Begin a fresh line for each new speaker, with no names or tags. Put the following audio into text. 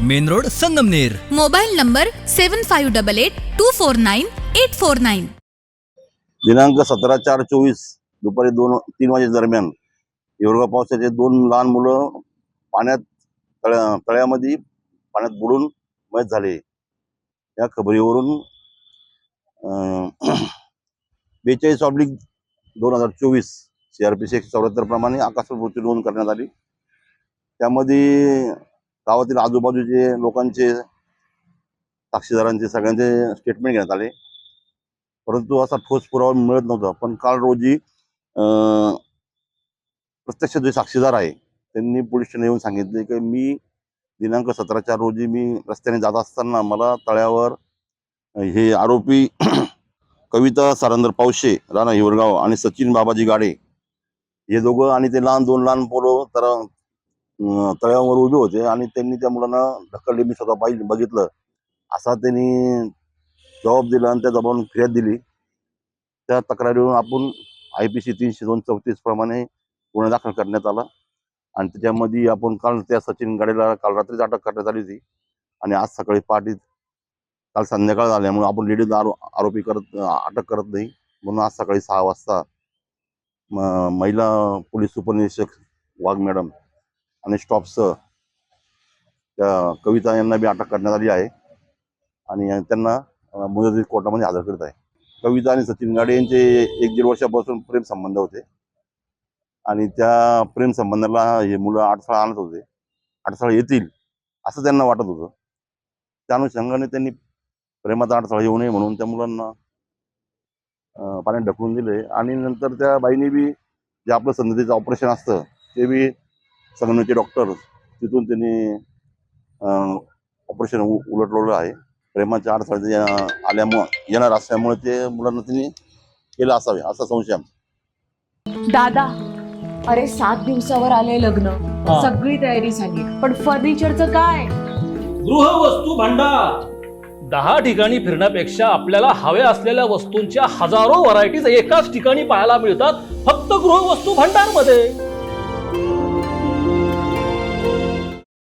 Main road Sangamner.
Mobile number seven five double eight two four nine eight four nine
दिनांक सतरा चार चोवीस दुपारी दोन तीन वाजे दरम्यान येवरगाव पावसाचे दोन लहान मुलं पाण्यात तळ्या तळ्यामध्ये पाण्यात बुडून मयत झाले. या खबरीवरून बेचाळीस ऑब्लिक दोन हजार चोवीस सी आर पी सी एकशे चौऱ्याहत्तर प्रमाणे मृत्यू नोंद करण्यात आली. त्यामध्ये गावातील आजूबाजूचे लोकांचे साक्षीदारांचे सगळ्यांचे स्टेटमेंट घेण्यात आले. परंतु असा ठोस पुरावा मिळत नव्हता. पण काल रोजी प्रत्यक्ष जे साक्षीदार आहे त्यांनी पोलीस स्टेशन येऊन सांगितले की मी दिनांक सतराच्या रोजी मी रस्त्याने जात असताना मला तळ्यावर हे आरोपी कविता सारंदर पावशे राणा हिवरगाव आणि सचिन बाबाजी गाडे हे दोघं आणि ते लहान दोन लहान पोरं तर तळ्यावर उभे होते आणि त्यांनी त्या मुलांना ढकलले. मी स्वतः पाहिजे बघितलं. असा त्यांनी जबाब दिला आणि त्या जबाबून फिर्याद दिली. त्या तक्रारीवरून आपण आय पी सी तीनशे दोन चौतीस प्रमाणे गुन्हा दाखल करण्यात आला. आणि त्याच्यामध्ये आपण काल त्या सचिन गाडीला काल रात्रीच अटक करण्यात आली होती. आणि आज सकाळी पहाटे काल संध्याकाळ झाल्यामुळे आपण लेडीज आरो आरोपी करत अटक करत नाही. म्हणून आज सकाळी सहा वाजता म- महिला पोलीस उपनिरीक्षक वाघ मॅडम आणि स्टॉपसह त्या कविता यांना बी अटक करण्यात आली आहे. आणि त्यांना मुदतीत कोर्टामध्ये हजर करत आहे. कविता आणि सचिन गाडे यांचे एक दीड वर्षापासून प्रेम संबंध होते. आणि त्या प्रेम संबंधाला हे मुलं अडथळा आणत होते. अडथळा येतील असं त्यांना वाटत होतं. त्या अनुषंगाने त्यांनी प्रेमाचा अडथळा येऊ नये म्हणून त्या मुलांना पाण्यात ढकलून दिले. आणि नंतर त्या बाईने बी जे आपलं संधीचं ऑपरेशन असतं ते बी संगमनेरचे डॉक्टर तिथून त्यांनी ऑपरेशन उलटवलं आहे. प्रेमाच्या अडथळे आल्यामुळं येणार असल्यामुळे ते मुलांना त्यांनी केलं असावे असा संशय.
दादा अरे सात दिवसावर आले लग्न. सगळी तयारी झाली. पण फर्निचरचं काय?
गृहवस्तू भांडार. दहा ठिकाणी फिरण्यापेक्षा आपल्याला हव्या असलेल्या वस्तूंच्या हजारो व्हरायटीज एकाच ठिकाणी पाहायला मिळतात फक्त गृहवस्तू भांडारमध्ये